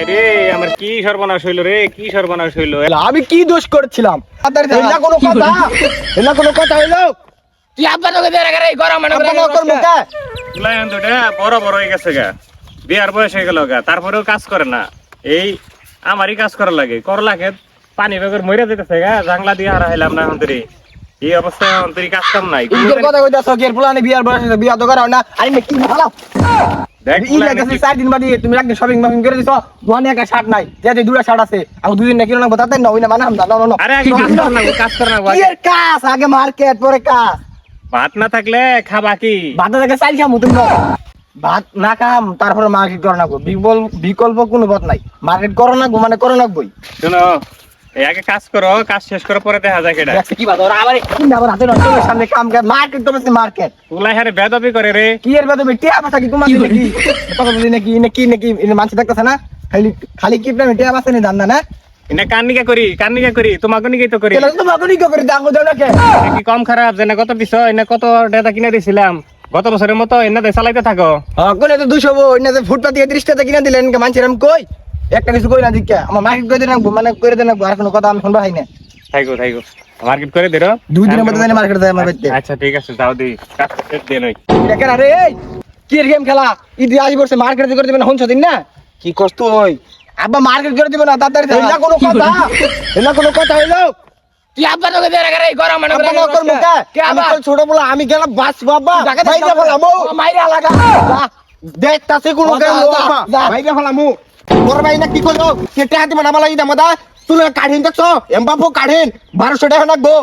হায় রে আমার কি সর্বনাশ হইল রে কি সর্বনাশ হইল? আমি কি দোষ করেছিলাম? এটা কোনো কথা? এটা কোনো কথা হইল? কি আব্বা তোকে দিয়ে রাখা রে গরম মানে আব্বা না করব কে? লায়ন দুটা বড় বড় হয়ে গেছে গা। বিয়ার বয়স হয়ে গেল গা তারপরেও কাজ করে না। এই আমারই কাজ করা লাগে কর লাগে পানি বেগর মরে যেতেছে গা জাংলা দিয়ে আর হইলাম না অন্তরে এই অবস্থায় অন্তরি কাজ কাম নাই। কথা কইতাছ কি এর ফুলানি বিয়ার বয়স বিয়া তো করাও না। আমি কি ভালো দিন বাদে তুমি একদিন শপিং মাপিং করে দিছো দোকানে একটা শার্ট নাই। যে দুটা শার্ট আছে আমি দুদিন না কিনো না তাতে না ওই না মানে আমরা না না আরে আগে কাজ কর না কাজ কর না কি এর কাজ? আগে মার্কেট পরে কাজ। ভাত না থাকলে খাবা কি? ভাত থেকে চাইল খামু তুমি ভাত না খাম তারপরে মার্কেট করো না বিকল্প বিকল্প কোনো পথ নাই। মার্কেট করো না মানে করো না বই। শোনো এই আগে কাজ করো কাজ শেষ করে পরে দেখা যায় কেটা কি বাদ ওরা আবার কিনা আবার হাতে নষ্ট করে সামনে কাম কাজ মার্কেট তো বেশি মার্কেট। তুলা হারে বেদবি করে রে। কি এর বাদে টিয়া পাতা কি তোমার নাকি? কথা বলি নাকি নাকি নাকি মানুষ দেখতেছে না? খালি খালি কি প্রেমে টিয়া পাতা নি দান্দা না? এটা কান্নিকা করি কান্নিকা করি তোমাকে নিকেই তো করি। তাহলে তো বাগুনি করে দাঙ্গো দাও না কে? কি কম খারাপ যে না কত দিছ এনে কত ডেটা কিনে দিছিলাম। গত বছরের মতো এনে দে চালাইতে থাকো। কোনে তো দুশো না ফুটপাত দিয়ে ত্রিশ টাকা কিনে দিলেন মানুষের কই? একটা কিছু কই না দিকে আমার মার্কেট করে দেন মানে করে দেন আর কোনো কথা আমি শুনবা হাই না থাইগো থাইগো মার্কেট করে দিরো দুই দিনের মধ্যে জানি মার্কেট যায় আমার বাড়িতে। আচ্ছা ঠিক আছে যাও দি কাজ দিয়ে নই। দেখেন আরে এই কি গেম খেলা? ইদি আসি পড়ছে মার্কেট করে দিবেন হন দিন না? কি করছ তুই? আব্বা মার্কেট করে দিবেন না তাড়াতাড়ি এটা কোনো কথা? এটা কোনো কথা হইল কি আব্বা তোকে দিয়ে রাখা রে গরম মানে আব্বা না করব কে কে আমি তো ছোট বলা আমি গেলাম বাস বাবা জায়গা ভাই মাইরা লাগা দেখতাছে কোনো গেম বাবা। ভাই যা। মোর ভাই না কি করল কেটে হাতে বানাবা লাগি দামদা তুই কাঢ়িন দেখছ? এমবাপু কাঢ়িন। বারোশো টাকা লাগবো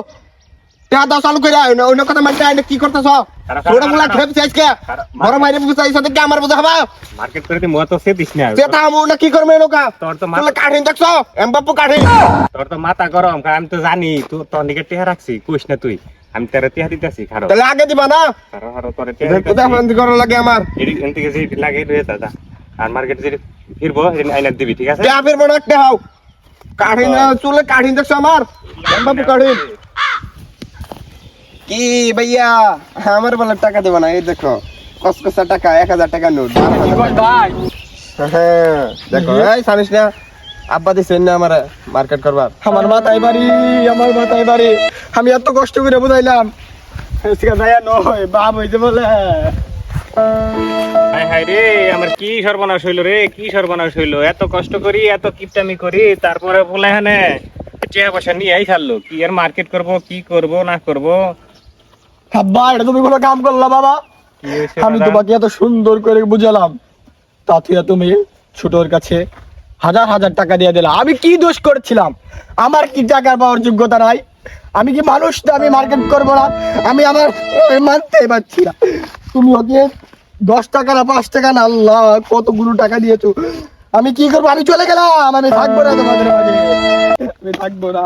টাকা দাও চালু করে অন্য কথা মানতে আইনে কি করতেছ? ছোট বলা খেপছে আজকে। বড় মাইরে বুঝাইছ দেখে আমার বুঝা হবা মার্কেট করে দি মত সে দিস না সেটা আমু না কি করবে লোকা? তোর তো মাথা কাঢ়িন দেখছ? এমবাপু কাঢ়িন। তোর তো মাথা গরম আমি তো জানি তুই তোর নিকে টেহা রাখছি কইস না তুই। আমি তোর টেহা দিতেছি খারো তাহলে আগে দিবা না? খারো খারো তোর কোথায় দিতেছি। করা লাগে আমার। এদিক থেকে যে লাগে রয়ে দাদা আর মার্কেট যে ফিরবো সেদিন আইনা দিবি ঠিক আছে? দেয়া ফিরবো না একটা হাও চুলে কাঢ়িন দেখছ আমার? কাঢ়িন কি ভাইয়া? আমার বলে টাকা দেবো না এই দেখো কসকসা টাকা এক হাজার টাকা নোট হ্যাঁ দেখো এই জানিস না আব্বা দিছেন না আমার মার্কেট করবার। আমার মাথায় বাড়ি আমার মাথায় বাড়ি। আমি এত কষ্ট করে বুঝাইলাম। নয় বাপ হইতে বলে। রে আমার কি সর্বনাশ হইল রে কি সর্বনাশ হইল? এত কষ্ট করি এত কিপটামি করি তারপরে বলে হ্যাঁ পয়সা নিয়ে আই ছাড়লো। কি আর মার্কেট করব কি করব না করব? আব্বা এটা তুমি কোনো কাম করলা বাবা। আমি তোমাকে এত সুন্দর করে বুঝালাম। তুমি ছোটর কাছে হাজার হাজার টাকা দিয়ে দিলাম আমি কি দোষ করেছিলাম? আমার কি টাকা পাওয়ার যোগ্যতা নাই? আমি কি মানুষ আমি মার্কেট করব না? আমি আমার মানতে পারছি না। তুমি ওকে দশ টাকা না পাঁচ টাকা না, আল্লাহ, কতগুলো টাকা দিয়েছ? আমি কি করব? আমি চলে গেলাম, আমি থাকব না তোমাদের আমি থাকব না।